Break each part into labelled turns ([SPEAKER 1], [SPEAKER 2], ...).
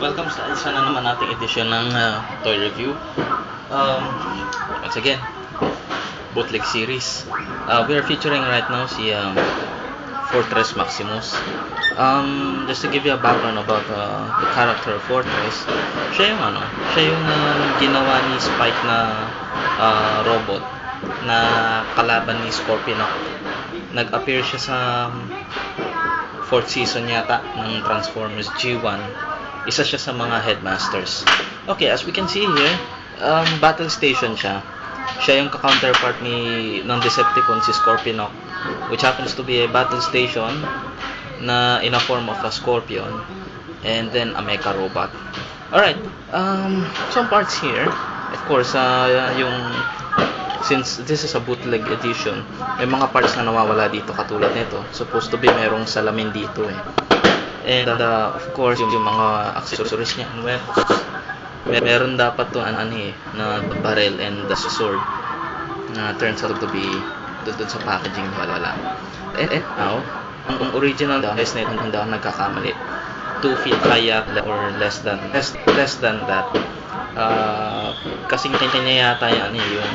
[SPEAKER 1] welcome sa isa na naman nating edisyon ng uh, toy review. Um, once again, bootleg series. Uh, we are featuring right now si um, Fortress Maximus. Um, just to give you a background about uh, the character Fortress, siya yung ano, siya yung um, ginawa ni Spike na uh, robot na kalaban ni Scorponok. Nag-appear siya sa um, fourth season yata ng Transformers G1. Isa siya sa mga headmasters. Okay, as we can see here, um, battle station siya. Siya yung counterpart ni ng Decepticon si Scorponok, which happens to be a battle station na in a form of a scorpion and then a mecha robot. Alright, um, some parts here. Of course, uh, yung since this is a bootleg edition, may mga parts na nawawala dito katulad nito. Supposed to be merong salamin dito eh. And uh, of course, yung, mga accessories niya and weapons. Mer meron dapat to an ano eh, na barrel and the sword na turns out to be doon sa packaging wala. And, and now, ang, ang original device na hindi ako nagkakamali. 2 feet yata or less than less, less than that. Uh, kasing kanya niya yata yan eh, yung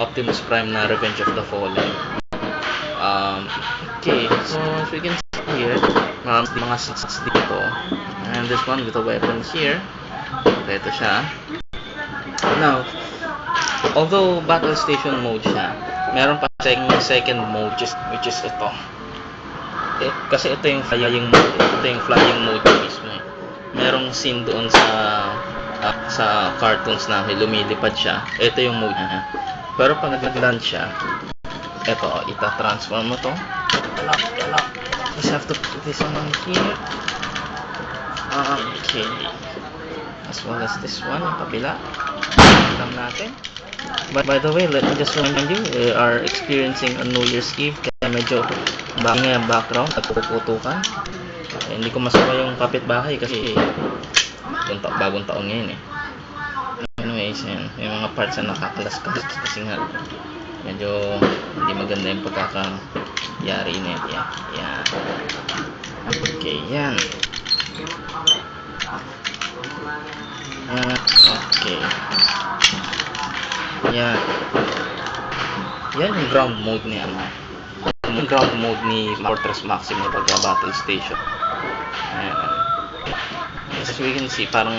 [SPEAKER 1] Optimus Prime na Revenge of the Fallen. Um, okay, so as we can see here, mga, mga slots dito. And this one with a weapon here. Ito siya. Now, although battle station mode siya, meron pa second, second mode which is, which is ito. Eh, kasi ito yung flying mode. Ito yung flying mode mismo. eh. Merong scene doon sa ah, sa cartoons na lumilipad siya. Ito yung mode niya. Pero pag nag-land siya, ito, ita-transform mo to. Lock, lock. Just have to put this one on here. Okay. As well as this one, yung kabila. Alam natin. By, by the way, let me just remind you, we are experiencing a New Year's Eve kaya medyo bangin ang background at puputukan. Eh, hindi ko masawa yung kapitbahay kasi yung ta- bagong taon ngayon eh. Anyways, yan. Yung mga parts na nakakalas-kalas kasi nga medyo hindi maganda yung pagkakayari na yan. Yan. yan. Okay, yan. Ah, okay. Yan. Yan yung ground mode ni ano. Yung ground mode ni Fortress Maximum pagka battle station. Ayan. As we can see, parang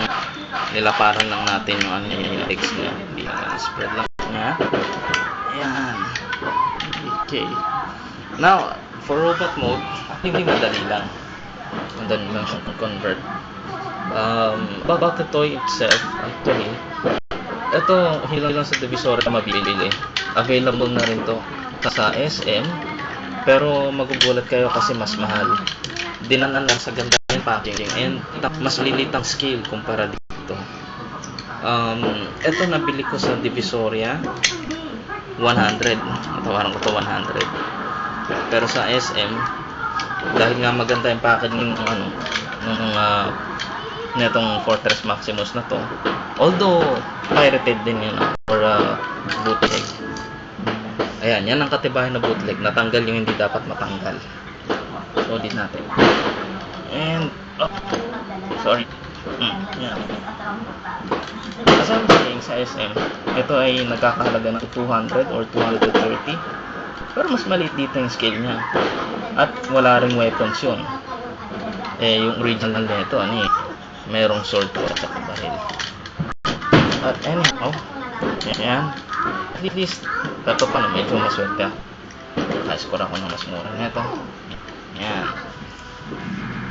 [SPEAKER 1] nilaparan lang natin yung ano yung legs niya. Hindi na spread lang niya. Ayan. Okay. Now, for robot mode, hindi madali lang. Madali lang siya convert. Um, about the toy itself, actually, ito, hindi lang sa Divisoria na mabibili. Available na rin to sa SM. Pero magugulat kayo kasi mas mahal. Dinanan lang sa ganda ng packaging and mas lilit ang scale kumpara dito. Um, ito nabili ko sa Divisoria 100. Natawaran ko to 100. Pero sa SM, dahil nga maganda yung packaging ng ano, ng uh, netong Fortress Maximus na to. Although pirated din yun ah, or uh, bootleg. Ayan, yan ang katibayan na bootleg. Natanggal yung hindi dapat matanggal. So, din natin. And, oh, sorry. Hmm, yan. As I'm saying sa SM, ito ay nagkakahalaga ng 200 or 230. Pero mas maliit dito yung scale niya. At wala ring weapons yun. Eh, yung original nito, ano eh, merong sword at saka baril. At anyhow, yan. At least, ito pa na medyo maswerte. Naka-score ako ng mas mura nito. Yan.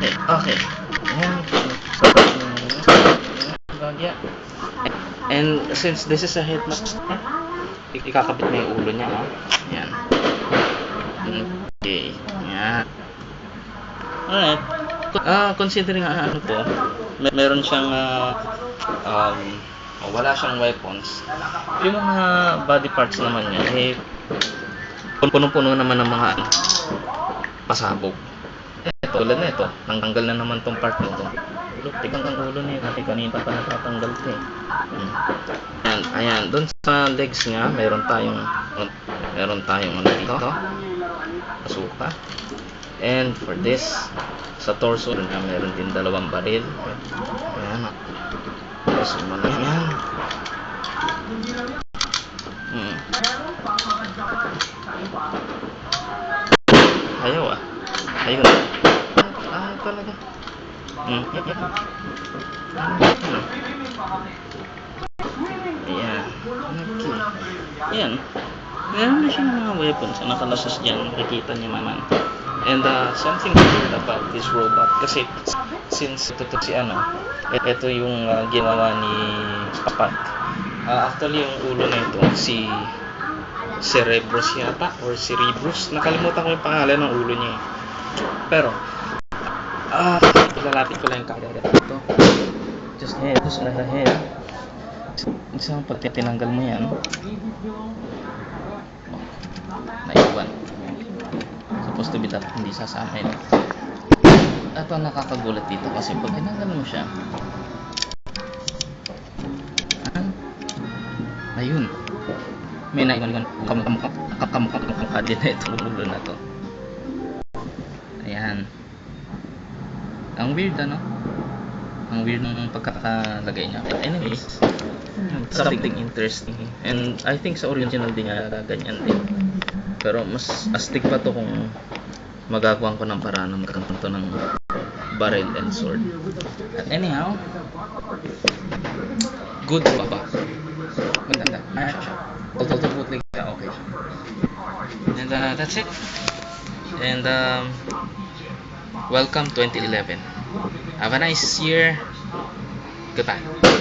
[SPEAKER 1] Eh, okay. Yan. So, yeah. And since this is a headmaster, ik- ikakabit mo yung ulo niya, oh. Okay. Yan. Alright. Ah, considering ah, ano to, mer- meron siyang ah, um, oh, wala siyang weapons. Yung mga body parts naman niya, eh, pun- punong-puno naman ng mga ano, pasabog. Ito, tulad na ito, tanggal na naman tong part nito. Look, tignan ang ulo niya, kasi kanina pa natatanggal ito eh. Hmm. Ayan, ayan, doon sa legs niya, meron tayong, meron tayong ano dito, asuka. And for this, sa torso na meron din dalawang baril. Ayan. Tapos mo na yan. Hmm. Ayaw ah. Ayun. Ah, talaga. Hmm. Ayan. Okay. Ayan. Meron na siyang mga weapons na nakalasas dyan. Makikita niyo naman. And uh, something weird about this robot kasi since ito to si ano, ito yung uh, ginawa ni Kapag. Uh, actually yung ulo na ito si Cerebros yata or Cerebrus. Nakalimutan ko yung pangalan ng ulo niya. eh. Pero ah, ilalapit ko lang yung camera dito. Just head, just ahead. Isang pag tinanggal mo yan, naiwan. Supposed to be that hindi sasama yun. At ang nakakagulat dito kasi pag tinanggal mo siya, ah, ayun. May naiwan kamukha kamukha din na itong ulo na to. Ayan. Ang weird ano? Ang weird ng pagkakalagay niya. But anyways, something interesting. And I think sa original din nga ganyan din. Pero mas astig pa to kung magagawa ko ng paraan ng magkakanto ng barrel and sword. At anyhow, good pa ba? Maganda. Ayan siya. Although bootleg siya, okay siya. And uh, that's it. And um, welcome 2011. Have a nice year. Goodbye.